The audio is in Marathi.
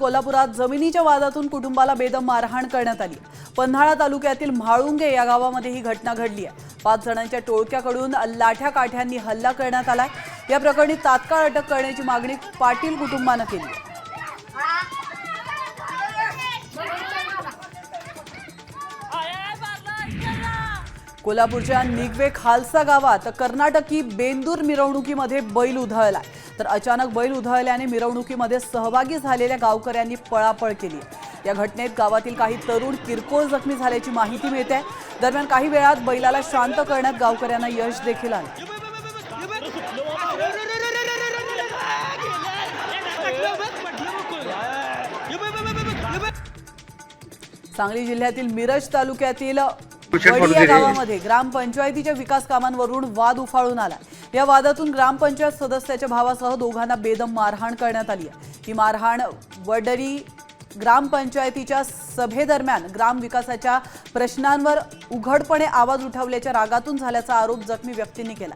कोल्हापुरात जमिनीच्या वादातून कुटुंबाला बेदम मारहाण करण्यात आली. पन्हाळा तालुक्यातील म्हाळुंगे या गावामध्ये ही घटना घडली आहे. पाच जणांच्या टोळक्याकडून लाठ्या काठ्यांनी हल्ला करण्यात आलाय. या प्रकरणी तात्काळ अटक करण्याची मागणी पाटील कुटुंबानं केली आहे. कोल्हापूरच्या निगवे खालसा गावात कर्नाटकी बेंदूर मिरवणुकीमध्ये बैल उधळला तर अचानक बैल उधळल्याने मिरवणुकीमध्ये सहभागी झालेल्या गावकऱ्यांनी पळापळ केली या घटनेत गावातील काही तरुण किरकोळ जखमी झाल्याची माहिती मिळते. दरम्यान काही वेळात बैलाला शांत करण्यात गावकऱ्यांना यश देखील आलं. सांगली जिल्ह्यातील मिरज तालुक्यातील वडी या गावामध्ये ग्रामपंचायतीच्या विकास कामांवरून वाद उफाळून आला. या वादातून ग्रामपंचायत सदस्याच्या भावासह दोघांना बेदम मारहाण करण्यात आली आहे. ही मारहाण वडरी ग्रामपंचायतीच्या सभेदरम्यान ग्रामविकासाच्या प्रश्नांवर उघडपणे आवाज उठवल्याच्या रागातून झाल्याचा आरोप जखमी व्यक्तींनी केला